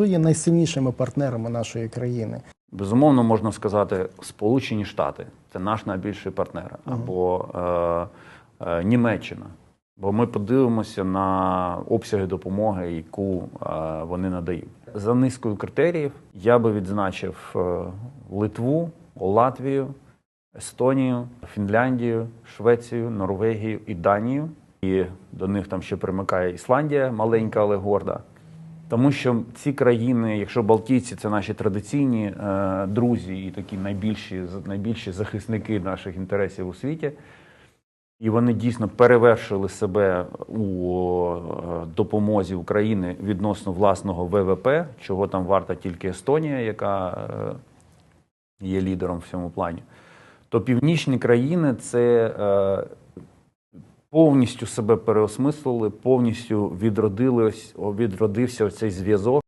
Хто є найсильнішими партнерами нашої країни? Безумовно, можна сказати, Сполучені Штати це наш найбільший партнер, або е, е, Німеччина. Бо ми подивимося на обсяги допомоги, яку е, вони надають. За низкою критеріїв я би відзначив е, Литву, Латвію, Естонію, Фінляндію, Швецію, Норвегію і Данію. І до них там ще примикає Ісландія, маленька, але горда. Тому що ці країни, якщо Балтійці це наші традиційні е, друзі і такі найбільші, найбільші захисники наших інтересів у світі, і вони дійсно перевершили себе у е, допомозі України відносно власного ВВП, чого там варта тільки Естонія, яка е, є лідером в цьому плані. То північні країни це е, повністю себе переосмислили, повністю відродилось, відродився цей зв'язок